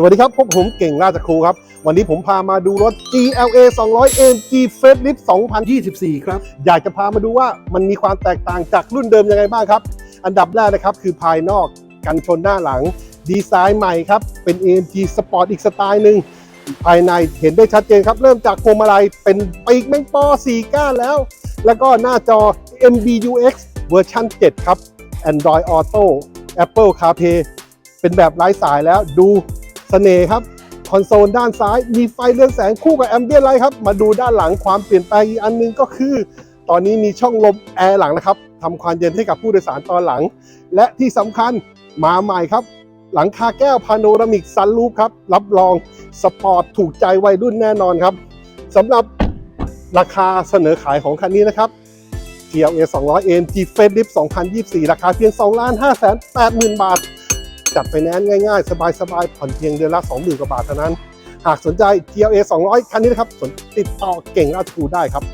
สวัสดีครับพบผมเก่งราชครูครับ วันนี้ผมพามาดูรถ GLA 200 AMG Facelift 2024 ครับ อยากจะพามาดูว่ามันมีความแตกต่างจากรุ่นเดิมยังไงบ้างครับ อันดับแรกนะครับคือภายนอกกันชนหน้าหลัง ดีไซน์ใหม่ครับ เป็น AMG Sport อีกสไตล์หนึ่งภายในเห็นได้ชัดเจนครับ เริ่มจากพวงมาลัยเป็นปีกแมงปอ4ก้านแล้ว แล้วก็หน้าจอ MBUX เวอร์ชัน7 ครับ Android Auto Apple CarPlay เป็นแบบไร้สายแล้วดู สน่ห์ครับคอนโซลด้านซ้าย มีไฟเรืองแสงคู่กับแอมเบียนไลท์ครับ มาดูด้านหลังความเปลี่ยนแปลงอีกอันหนึงก็คือ ตอนนี้มีช่องลมแอร์หลังนะครับทำความเย็นให้กับผู้โดยสารตอนหลัง และที่สำคัญมาใหม่ครับ หลังคาแก้วพาโนรามิกซันรูฟครับ รับรองสปอร์ตถูกใจวัยรุ่นแน่นอนครับสำหรับราคาเสนอขายของคันนี้นะครับ GLA 200 AMG Facelift 2024 ราคาเพียง2ล้าน5แสน8หมื่นบาท จัดไปแนนง่ายๆ สบายๆผ่อนเพียงเดือนละ 20,000กว่าบาทเท่านั้น หากสนใจ GLA 200 คันนี้นะครับ สนติดต่อเก่งราทูได้ครับ